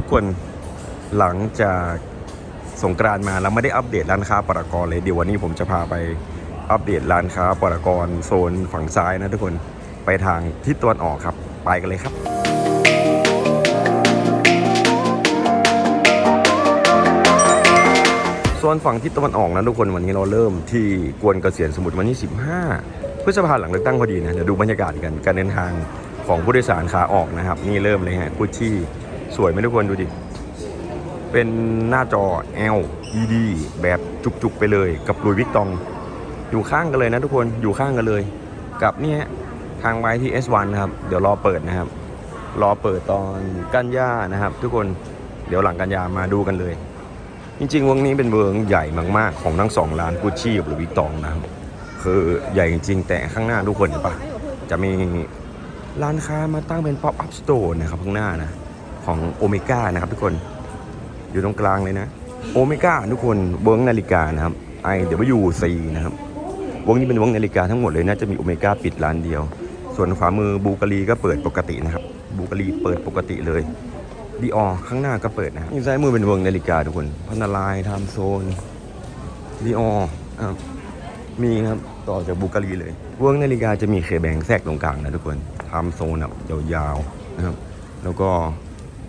ทุกคนหลังจากสงกรานมาแล้วไม่ได้อัปเดตร้านค้าปรากรเลยเดี๋ยววันนี้ผมจะพาไปอัปเดตร้านค้าปรากรโซนฝั่งซ้ายนะทุกคนไปทางทิศตะวันออกครับ ไปกันเลยครับส่วนฝั่งทิศตะวันออกนะทุกคนวันนี้เราเริ่มที่กวนเกษียณสมุทรวันที่ 15พฤษภาหลังเลือกตั้งพอดีนะเดี๋ยวดูบรรยากาศกันการเดินทางของผู้โดยสารขาออกนะครับ นี่เริ่มเลยฮะกุชชี่ สวยไหมทุกคนดูดิ เป็นหน้าจอ LED แบบจุกๆไปเลย กับลุยวิกตอง อยู่ข้างกันเลยนะทุกคนอยู่ข้างกันเลย กับเนี่ยทางไว้ที่ S1 นะครับ เดี๋ยวรอเปิดนะครับ รอเปิดตอนกันยานะครับ ทุกคนเดี๋ยวหลังกันยามาดูกันเลย จริงๆวงนี้เป็นเวิงใหญ่มากๆ ของทั้งสองร้านกุชชี่กับหรือวิกตองนะครับคือใหญ่จริงๆแต่ข้างหน้าทุกคนเห็นปะจะมีร้านค้ามาตั้งเป็น pop up store นะครับข้างหน้านะ ของโอเมก้านะครับทุกคนอยู่ตรงกลางเลยนะโอเมก้าทุกคนเวิงนาฬิกานะครับ IWC นะครับวงนี้เป็นวงนาฬิกาทั้งหมดเลยน่าจะมีโอเมก้าปิดร้านเดียว ส่วนขวามือบูการีก็เปิดปกตินะครับบูการีเปิดปกติเลยดีออข้างหน้าก็เปิดนะครับซ้ายมือเป็นวงนาฬิกาทุกคนพันนาลายไทม์โซนดีออมีครับต่อจากบูการีเลยวงนาฬิกาจะมีเคแบงแทรกตรงกลางนะทุกคนไทม์โซนแบบยาวๆนะครับ แล้วก็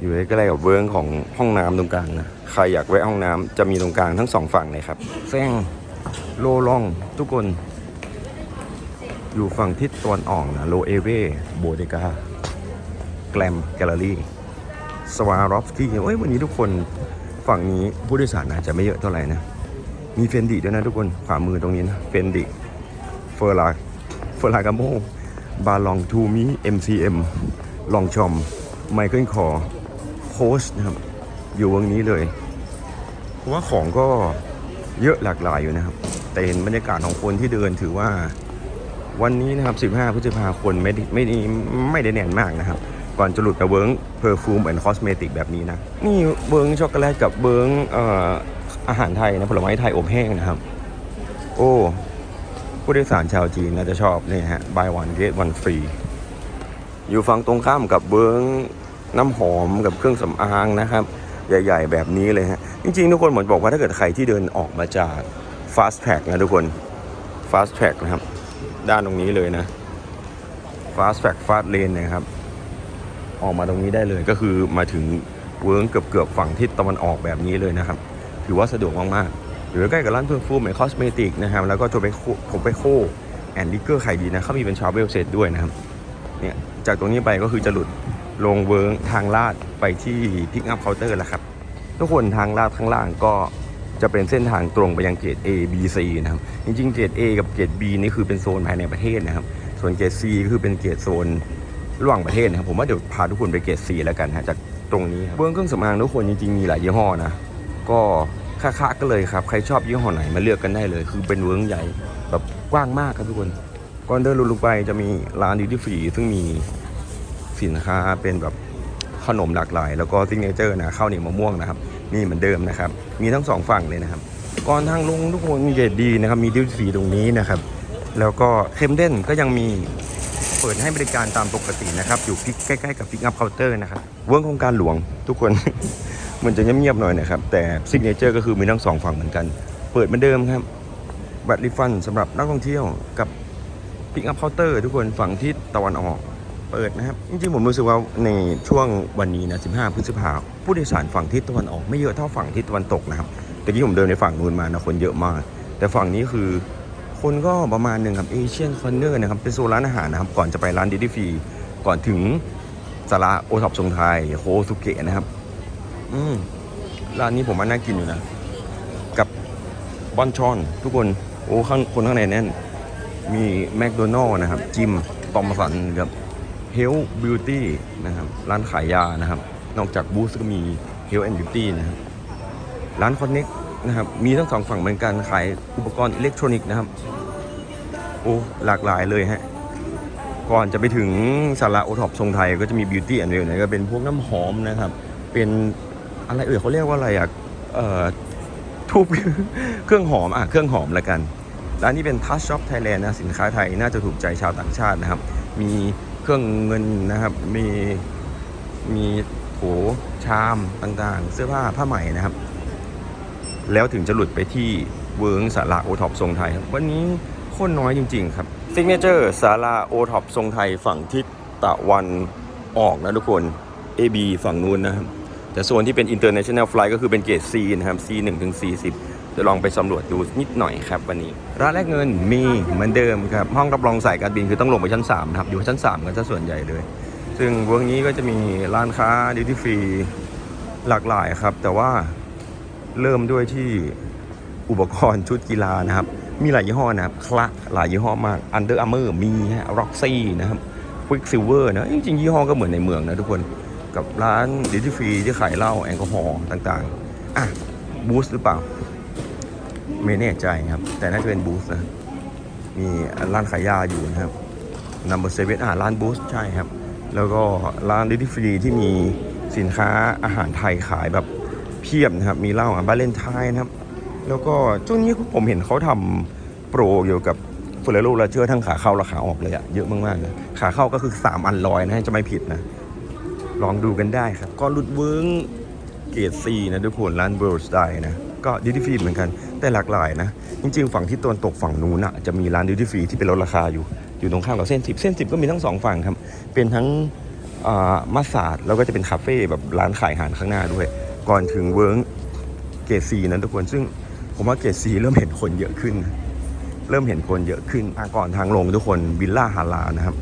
อยู่ใกล้ๆกับเวิร์งของห้องน้ำตรงกลางนะใครอยากแวะห้องน้ำจะมีตรงกลางทั้งสองฝั่งเลยครับแซงโลลองทุกคน อยู่ฝั่งทิศตะวันออกนะโลเอเวโบเดกาแกลมแกลเลอรี่สวารอฟสกี้เอ้ยวันนี้ทุกคนฝั่งนี้ผู้โดยสารอาจจะไม่เยอะเท่าไหร่นะ มีเฟนดิด้วยนะทุกคนขวามือตรงนี้นะเฟนดิเฟอร์ลาเฟอร์ลากาโมบาลองทูมิ MCM ลองชอมไมเคิลคอ โคชนะครับ อยู่วงนี้เลยเพราะว่าของก็เยอะหลากหลายอยู่นะครับ แต่เห็นบรรยากาศของคนที่เดินถือว่าวันนี้นะครับ 15 พฤษภาคมไม่ได้ไม่ได้ไม่ได้แน่นมากนะครับ ก่อนจะหลุดไปเวิร์งเพอร์ฟูมแอนด์คอสเมติกแบบนี้นะ นี่เวิร์งช็อกโกแลตกับเวิร์งอออาหารไทยนะผลไม้ไทยอบแห้งนะครับ โอ้ ผู้โดยสารชาวจีนน่าจะชอบนี่ฮะ buy one get one free อยู่ฝั่งตรงข้ามกับเวิร์ง น้ำหอมกับเครื่องสำอางนะครับ ใหญ่ ๆ แบบนี้เลยฮะ จริง ๆ ทุกคนผมบอกว่าถ้าเกิดใครที่เดินออกมาจาก fast track นะทุกคน fast track นะครับ ด้านตรงนี้เลยนะ fast track fast lane นะครับ ออกมาตรงนี้ได้เลยก็คือมาถึงเวิร์งเกือบเกือบๆฝั่งทิศตะวันออกแบบนี้เลยนะครับ ถือว่าสะดวกมากๆอยู่ใกล้กับร้านเพื่อฟูมเหมือนคอสเมติกนะครับแล้วก็โทเบโคโทเบโคแอนด์ลิเกอร์ไขายดีนะเขามีเป็นชาเวลเซตด้วยนะครับเนี่ยจากตรงนี้ไปก็คือจะหลุด ลงเวิร์งทางลาดไปที่พิกอัพเคาน์เตอร์แล้วครับ ทุกคนทางลาดข้างล่างก็จะเป็นเส้นทางตรงไปยังเกต A B C นะครับ จริงๆ เกต A กับเกต B นี่คือเป็นโซนภายในประเทศนะครับ ส่วนเกต C ก็คือเป็นเกตโซนระหว่างประเทศนะครับ ผมว่าเดี๋ยวพาทุกคนไปเกต C แล้วกันฮะจากตรงนี้ครับเบื้องเครื่องสำอางทุกคนจริงๆ มีหลายยี่ห้อนะ ก็ค่าๆก็เลยครับ ใครชอบยี่ห้อไหนมาเลือกกันได้เลย คือเป็นเวิร์งใหญ่แบบกว้างมากครับทุกคนก่อนเดินลุลงไปจะมีร้านดิวตี้ฟรีซึ่งมี สินค้าเป็นแบบขนมหลากหลาย แล้วก็ซิกเนเจอร์นะข้าวเหนียวมะม่วงนะครับนี่เหมือนเดิมนะครับ มีทั้งสองฝั่งเลยนะครับก่อนทางลงทุกคนมีเกรดดีนะครับ มีดิวตี้ฟรีตรงนี้นะครับ แล้วก็เคมเด่นก็ยังมีเปิดให้บริการตามปกตินะครับ อยู่ใกล้ๆกับพิกอัพเคาน์เตอร์นะครับเวิร์กโครงการหลวงทุกคน มันจะเงียบๆหน่อยนะครับ แต่ซิกเนเจอร์ก็คือมีทั้งสองฝั่งเหมือนกัน เปิดเหมือนเดิมครับบัตรรีฟันสำหรับนักท่องเที่ยวกับพิกอัพเคาน์เตอร์ทุกคนฝั่งทิศตะวันออก เปิดนะครับ จริงๆ ผมรู้สึกว่าในช่วงวันนี้นะ 15 พฤษภาผู้โดยสารฝั่งทิศตะวันออกไม่เยอะเท่าฝั่งทิศตะวันตกนะครับแต่ที่ผมเดินในฝั่งนู้นมานะคนเยอะมาก แต่ฝั่งนี้คือคนก็ประมาณหนึ่งครับเอเชียนคอนเนอร์นะครับเป็นโซนร้านอาหารนะครับ ก่อนจะไปร้านดิฟรีก่อนถึงสาระโอท็อปทรงไทยโคสุเกะนะครับ อืมร้านนี้ผมว่าน่ากินอยู่นะ กับบอนชอน ทุกคนโอ้ข้างคนข้างในแน่นมีแมคโดนัลล์นะครับ จิมตอมสันกับ เฮลบิวตี้นะครับ ร้านขายยานะครับ นอกจากบูสก็มีเฮลแอนด์บิวตี้นะครับ ร้านคอนเน็กนะครับ มีทั้งสองฝั่งเหมือนกันขายอุปกรณ์อิเล็กทรอนิกส์นะครับ โอ้หลากหลายเลยฮะ ก่อนจะไปถึงสาระโอท็อปทรงไทยก็จะมีบิวตี้อันเดียวนี่ยก็เป็นพวกน้ำหอมนะครับ เป็นอะไรเอ่ยเขาเรียกว่าอะไรอะเอ่อทูบเครื่องหอมอะเครื่องหอมละกันร้านนี้เป็น Touch Shop Thailand นะสินค้าไทยน่าจะถูกใจชาวต่างชาตินะครับ มี รื่องเงินนะครับ มีมีโถชามต่างๆ เสื้อผ้าผ้าใหม่นะครับ แล้วถึงจะหลุดไปที่เวิร์งสาราโอท็อปทรงไทย วันนี้คนน้อยจริง ๆ ครับซิกเนเจอร์สาราโอท็อปทรงไทยฝั่งทิศตะวันออกนะทุกคน AB ฝั่งนู้นนะครับ แต่โซนที่เป็น international flight ก็คือเป็นเกรด C นะครับ C 1ถึง40 จะลองไปสำรวจดูนิดหน่อยครับวันนี้ร้านแรกเงินมีเหมือนเดิมครับห้องรับรองสายการบินคือต้องลงไปชั้น3นะครับอยู่ชั้น3กันซะส่วนใหญ่เลย ซึ่งวิร์กนี้ก็จะมีร้านค้าดิวตี้ฟรีหลากหลายครับ แต่ว่าเริ่มด้วยที่อุปกรณ์ชุดกีฬานะครับ มีหลายยี่ห้อนะครับคละหลายยี่ห้อมาก Under Armour มีฮะ Roxy นะครับ Quicksilver นะจริงๆยี่ห้อก็เหมือนในเมืองนะทุกคนกับร้านดิวตี้ฟรีที่ขายเหล้าแอลกอฮอล์ต่างๆอะบูสหรือเปล่า ไม่แน่ใจครับ แต่น่าจะเป็นบูสนะมีร้านขายยาอยู่นะครับนัมเบอร์เซเว่นอ่าร้านบูสใช่ครับ แล้วก็ร้านดิวตี้ฟรีที่มีสินค้าอาหารไทยขายแบบเพียบนะครับ มีเหล้าอะบาเลนไทน์นะครับ แล้วก็ช่วงนี้ผมเห็นเขาทำโปรเกี่ยวกับเฟอร์เรโรลาเจอร์ทั้งขาเข้าและขาออกเลยอะเยอะมากๆเลยขาเข้าก็คือ 3 อันลอยนะจะไม่ผิดนะ ลองดูกันได้ครับ ก็รุดเวิ้งเกรดซีนะทุกคนร้านเบิร์สไตนะ ก็ดิวตี้ฟรีเหมือนกัน แต่หลากหลายนะ จริงๆ ฝั่งที่ตะวันตกฝั่งนู้นอะจะมีร้านดิวตี้ฟรีที่เป็นลดราคาอยู่ อยู่ตรงข้ามกับเส้น10เส้น10ก็มีทั้งสองฝั่งครับ เป็นทั้งอ่ามาสซาดแล้วก็จะเป็นคาเฟ่แบบร้านขายอาหารข้างหน้าด้วย ก่อนถึงเวิ้งเกรดซีนะทุกคน ซึ่งผมว่าเกรดซีเริ่มเห็นคนเยอะขึ้น เริ่มเห็นคนเยอะขึ้นก่อนทางลงทุกคนวิลล่าฮาลานะครับ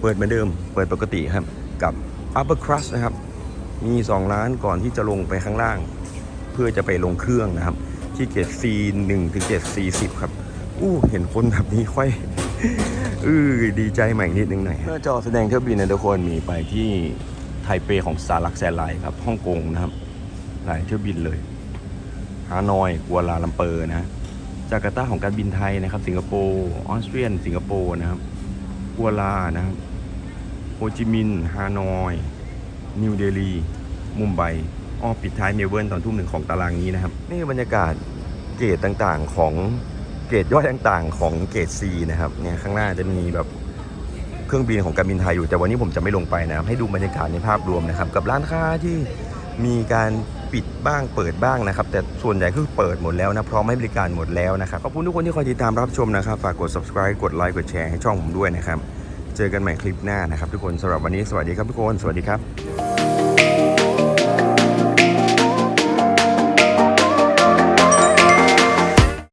เปิดเหมือนเดิม เปิดปกติครับ กับ Upper Crust นะครับ มี 2 ร้านก่อนที่จะลงไปข้างล่าง พื่อจะไปลงเครื่องนะครับ ที่เกต C 1ถึงเกต C 10 ครับอู้เห็นคนแบบนี้ค่อยอือดีใจใหม่นิดนึงหน่อยหน้าจอแสดงเที่ยวบินนะทุกคนมีไปที่ไทเปของสาร์ลักแซไลครับฮ่องกงนะครับ หลายเที่ยวบินเลยฮานอยกัวลาลัมเปอร์นะจาการ์ตาของการบินไทยนะครับ สิงคโปร์ออสเตรียนสิงคโปร์นะครับกัวลานะครับโฮจิมินห์ฮานอย นิวเดลี มุมไบ อ้อปิดท้ายเมลเบิร์นตอนทุ่มหนึ่งของตารางนี้นะครับนี่บรรยากาศเกตต่างๆของเกตย่อยต่างๆ ของเกตซีนะครับเนี่ยข้างหน้าจะมีแบบเครื่องบินของการบินไทยอยู่แต่วันนี้ผมจะไม่ลงไปนะครับให้ดูบรรยากาศในภาพรวมนะครับ กับร้านค้าที่มีการปิดบ้างเปิดบ้างนะครับ แต่ส่วนใหญ่คือเปิดหมดแล้วนะพร้อมให้บริการหมดแล้วนะครับขอบคุณทุกคนที่คอยติดตามรับชมนะครับ ฝากกด subscribe กดไลค์กดแชร์ให้ช่องผมด้วยนะครับ เจอกันใหม่คลิปหน้านะครับ ทุกคนสำหรับวันนี้สวัสดีครับทุกคน สวัสดีครับ